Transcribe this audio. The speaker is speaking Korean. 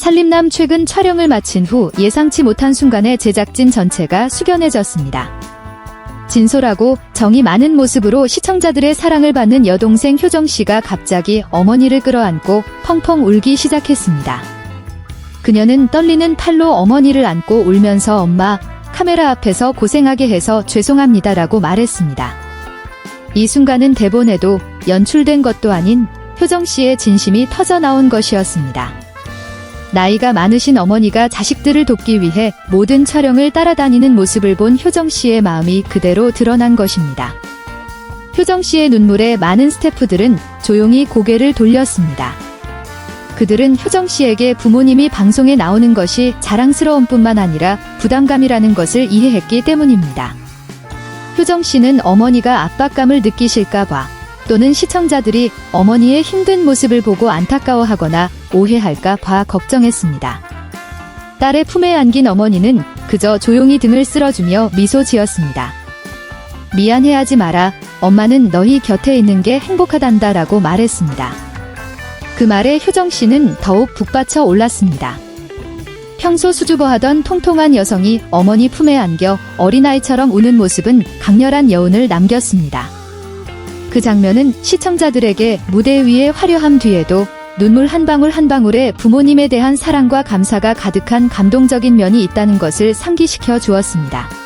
살림남 최근 촬영을 마친 후 예상치 못한 순간에 제작진 전체가 숙연해졌습니다. 진솔하고 정이 많은 모습으로 시청자들의 사랑을 받는 여동생 효정 씨가 갑자기 어머니를 끌어안고 펑펑 울기 시작했습니다. 그녀는 떨리는 팔로 어머니를 안고 울면서 엄마, 카메라 앞에서 고생하게 해서 죄송합니다라고 말했습니다. 이 순간은 대본에도 연출된 것도 아닌 효정 씨의 진심이 터져 나온 것이었습니다. 나이가 많으신 어머니가 자식들을 돕기 위해 모든 촬영을 따라다니는 모습을 본 효정 씨의 마음이 그대로 드러난 것입니다. 효정 씨의 눈물에 많은 스태프들은 조용히 고개를 돌렸습니다. 그들은 효정 씨에게 부모님이 방송에 나오는 것이 자랑스러운 뿐만 아니라 부담감이라는 것을 이해했기 때문입니다. 효정 씨는 어머니가 압박감을 느끼실까봐 또는 시청자들이 어머니의 힘든 모습을 보고 안타까워하거나 오해할까 봐 걱정했습니다. 딸의 품에 안긴 어머니는 그저 조용히 등을 쓸어주며 미소 지었습니다. 미안해하지 마라. 엄마는 너희 곁에 있는 게 행복하단다 라고 말했습니다. 그 말에 효정 씨는 더욱 북받쳐 올랐습니다. 평소 수줍어하던 통통한 여성이 어머니 품에 안겨 어린아이처럼 우는 모습은 강렬한 여운을 남겼습니다. 그 장면은 시청자들에게 무대 위의 화려함 뒤에도 눈물 한 방울 한 방울에 부모님에 대한 사랑과 감사가 가득한 감동적인 면이 있다는 것을 상기시켜 주었습니다.